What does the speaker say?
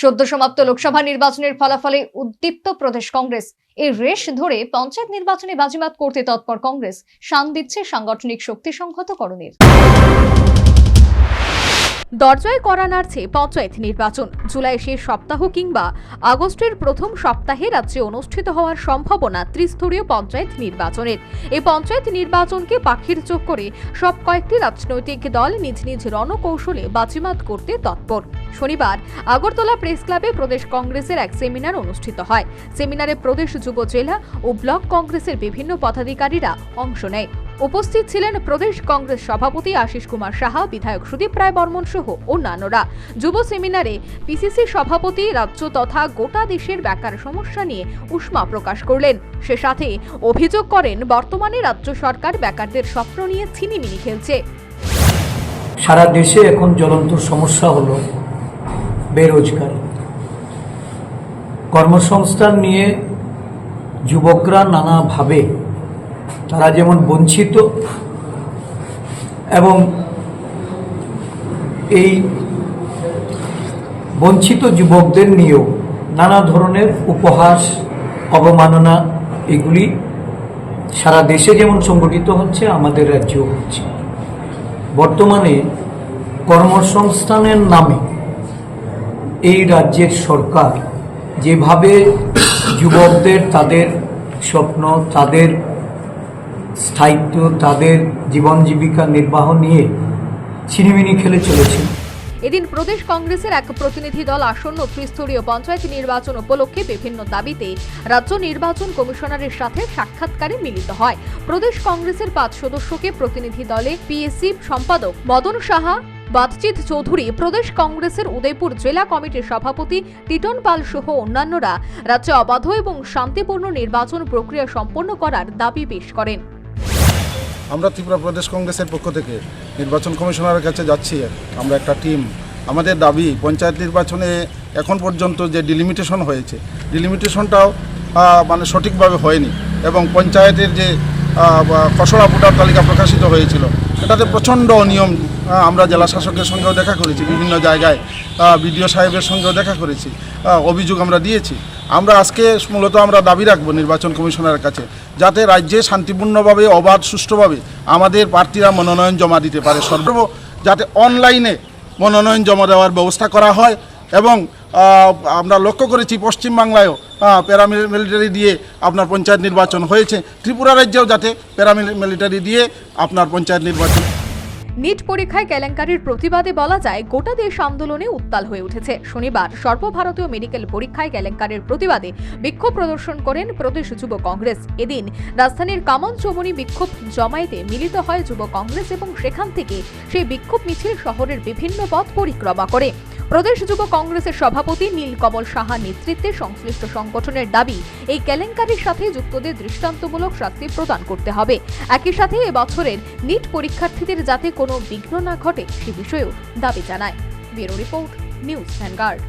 সদ্য সমাপ্ত লোকসভা নির্বাচনের ফলাফলে উদ্দীপ্ত প্রদেশ কংগ্রেস। এই রেশ ধরে পঞ্চায়েত নির্বাচনে বাজিমাত করতে তৎপর কংগ্রেস। শান দিচ্ছে সাংগঠনিক শক্তি সংহতকরণের। দরজায় করা নাড়ছে পঞ্চায়েত নির্বাচন। জুলাই শেষ সপ্তাহ কিংবা আগস্টের প্রথম সপ্তাহে রাজ্যে অনুষ্ঠিত হওয়ার সম্ভাবনা ত্রিস্তরীয় পঞ্চায়েত নির্বাচনের। এই পঞ্চায়েত নির্বাচনকে পাখির চোখ করে সব কয়েকটি রাজনৈতিক দল নিজ নিজ রণকৌশলে বাজিমাত করতে তৎপর। শনিবার আগরতলা প্রেস ক্লাবে প্রদেশ কংগ্রেসের এক সেমিনার অনুষ্ঠিত হয়। সেমিনারে প্রদেশ যুব জেলা ও ব্লক কংগ্রেসের বিভিন্ন পদাধিকারীরা অংশ নেয়। উপস্থিত ছিলেন প্রদেশ কংগ্রেস সভাপতি আশিস কুমার সাহা, বিধায়ক সুদীপ রায় বর্মন সহ অন্যান্যরা। যুব সেমিনারে পিসিসি সভাপতি রাজ্য তথা গোটা দেশের বেকার সমস্যা নিয়ে উষ্মা প্রকাশ করলেন। সে সাথে অভিযোগ করেন, বর্তমানে রাজ্য সরকার বেকারদের স্বপ্ন নিয়ে ছিনিমিনি খেলছে। সারা দেশে এখন জ্বলন্ত সমস্যা হলো বেরোজগারি। কর্মসংস্থান নিয়ে যুবকরা নানাভাবে তারা যেমন বঞ্চিত এবং এই বঞ্চিত যুবকদের নিয়েও নানা ধরনের উপহাস, অবমাননা, এগুলি সারা দেশে যেমন সংগঠিত হচ্ছে, আমাদের রাজ্যেও হচ্ছে। বর্তমানে কর্মসংস্থানের নামে এই রাজ্যের সরকার যেভাবে যুবকদের তাদের স্বপ্ন, তাদের স্থায়িত্ব তাদের জীবন জীবিকা নির্বাহ নিয়ে ছিনিমিনি খেলে চলেছে। এদিন প্রদেশ কংগ্রেসের এক প্রতিনিধি দল আসন্ন ত্রিস্তরীয় পঞ্চায়েত নির্বাচন উপলক্ষে বিভিন্ন দাবিতে রাজ্য নির্বাচন কমিশনারের সাথে সাক্ষাৎকারে মিলিত হয়। প্রদেশ কংগ্রেসের পাঁচ সদস্যকে প্রতিনিধি দলে পিএসসি সম্পাদক মদন সাহা, বাতচিত চৌধুরী, প্রদেশ কংগ্রেসের উদয়পুর জেলা কমিটির সভাপতি টিটন পাল সহ অন্যান্যরা রাজ্যে অবাধ এবং শান্তিপূর্ণ নির্বাচন প্রক্রিয়া সম্পন্ন করার দাবি পেশ করেন। আমরা ত্রিপুরা প্রদেশ কংগ্রেসের পক্ষ থেকে নির্বাচন কমিশনারের কাছে যাচ্ছি। আমরা একটা টিম। আমাদের দাবি, পঞ্চায়েত নির্বাচনে এখন পর্যন্ত যে ডিলিমিটেশন হয়েছে ডিলিমিটেশনটাও মানে সঠিকভাবে হয়নি এবং পঞ্চায়েতের যে খসড়া ভোটার তালিকা প্রকাশিত হয়েছিল, এটাতে প্রচণ্ড অনিয়ম আমরা জেলা শাসকের সঙ্গেও দেখা করেছি, বিভিন্ন জায়গায় বিডিও সাহেবের সঙ্গেও দেখা করেছি অভিযোগ আমরা দিয়েছি। আমরা আজকে মূলত আমরা দাবি রাখব নির্বাচন কমিশনারের কাছে, যাতে রাজ্যে শান্তিপূর্ণভাবে, অবাধ, সুষ্ঠুভাবে আমাদের প্রার্থীরা মনোনয়ন জমা দিতে পারে। সর্ব যাতে অনলাইনে মনোনয়ন জমা দেওয়ার ব্যবস্থা করা হয় এবং আমরা লক্ষ্য করেছি পশ্চিমবাংলায়ও প্যারামিলিটারি দিয়ে আপনার পঞ্চায়েত নির্বাচন হয়েছে। ত্রিপুরা রাজ্যেও যাতে প্যারামিলিটারি দিয়ে আপনার পঞ্চায়েত নির্বাচন নিট পরীক্ষায় কেলেঙ্কারির প্রতিবাদে বলা যায়, গোটা দেশ আন্দোলনে উত্তাল হয়ে উঠেছে। শনিবার সর্বভারতীয় মেডিকেল পরীক্ষায় কেলেঙ্কারির প্রতিবাদে বিক্ষোভ প্রদর্শন করেন প্রদেশ যুব কংগ্রেস। এদিন রাজধানীর কামন চৌমনি বিক্ষোভ জমায়েতে মিলিত হয় যুব কংগ্রেস এবং সেখান থেকে সেই বিক্ষোভ মিছিল শহরের বিভিন্ন পথ পরিক্রমা করে। প্রদেশ যুব কংগ্রেসের সভাপতি নীলকমল সাহা নেতৃত্বে সংশ্লিষ্ট সংগঠনের দাবি, এই কেলেঙ্কারির সাথে যুক্তদের দৃষ্টান্তমূলক শাস্তি প্রদান করতে হবে। একই সাথে এবছরের নিট পরীক্ষার্থীদের যাতে কোনো বিঘ্ন না ঘটে সে বিষয়েও দাবি জানায়। Bureau report, news Vanguard.